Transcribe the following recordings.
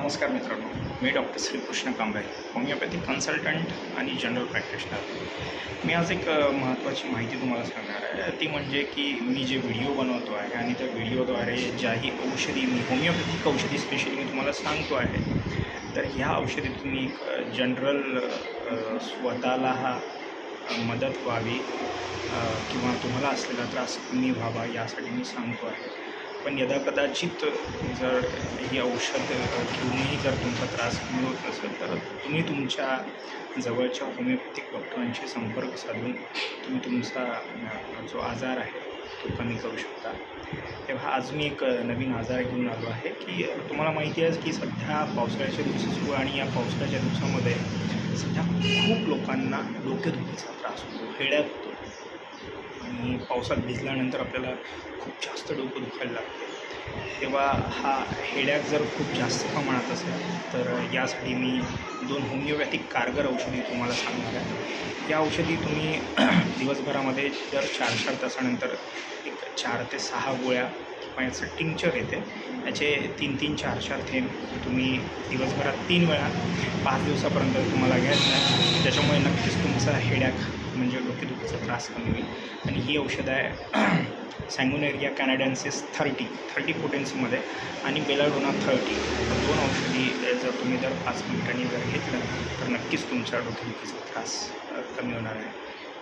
नमस्कार मित्रांनो मी doctor Shrikrishna Kamble homeopathic consultant आणि जनरल प्रॅक्टिशनर. मी आज एक महत्त्वाची माहिती तुम्हाला सांगणार आहे. ती म्हणजे की मी जे व्हिडिओ बनवतो आहे आणि त्या व्हिडिओद्वारे ज्याही औषधी मी होमिओपॅथिक औषधी स्पेशली मी तुम्हाला सांगतो आहे तर ह्या औषधी तुम्ही एक जनरल स्वतःला हा मदत व्हावी किंवा तुम्हाला असलेला त्रास कमी व्हावा यासाठी मी सांगतो आहे. पण यदा कदाचित जर ही औषध घेऊनही जर तुमचा त्रास कमी होत नसेल तर तुम्ही तुमच्या जवळच्या होमिओपॅथिक डॉक्टरांशी संपर्क साधून तुम्ही तुमचा जो आजार आहे तो कमी करू शकता. तेव्हा आज मी एक नवीन आजार घेऊन आलो आहे की तुम्हाला माहिती आहे की सध्या पावसाळ्याच्या दिवस सुरू आणि या पावसाळ्याच्या दिवसामध्ये सध्या खूप लोकांना डोकेदुखीचा त्रास होतो हेड्यात होतो. आणि पावसात भिजल्यानंतर आपल्याला खूप जास्त डोकं दुखायला लागते. तेव्हा हा हेडॅक जर खूप जास्त प्रमाणात असेल तर यासाठी मी दोन होमिओपॅथिक कारगर औषधी तुम्हाला सांगणार आहे. या औषधी तुम्ही दिवसभरामध्ये दर चार चार तासानंतर एक चार ते सहा गोळ्या किंवा याचं टिंक्चर येते याचे तीन तीन चार चार थेंब तुम्ही दिवसभरात तीन वेळा पाच दिवसापर्यंत तुम्हाला घ्यायचं आहे. त्याच्यामुळे नक्कीच तुमचा हेडॅक म्हणजे डोकेदुखीचा त्रास कमी होईल. आणि ही औषधं आहे सँगोनेरिया कॅनॅडन्सिस थर्टी थर्टी पोटेन्सीमध्ये आणि बेलाडोना थर्टी दोन औषधी जर तुम्ही दर पाच मिनिटांनी जर घेतलं तर नक्कीच तुमच्या डोकेदुखीचा त्रास कमी होणार आहे.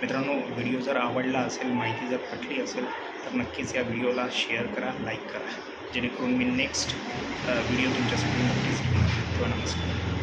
मित्रांनो व्हिडिओ जर आवडला असेल माहिती जर पटली असेल तर नक्कीच या व्हिडिओला शेअर करा लाईक करा. जेणेकरून मी नेक्स्ट व्हिडिओ तुमच्यासाठी नक्कीच घेऊन नमस्कार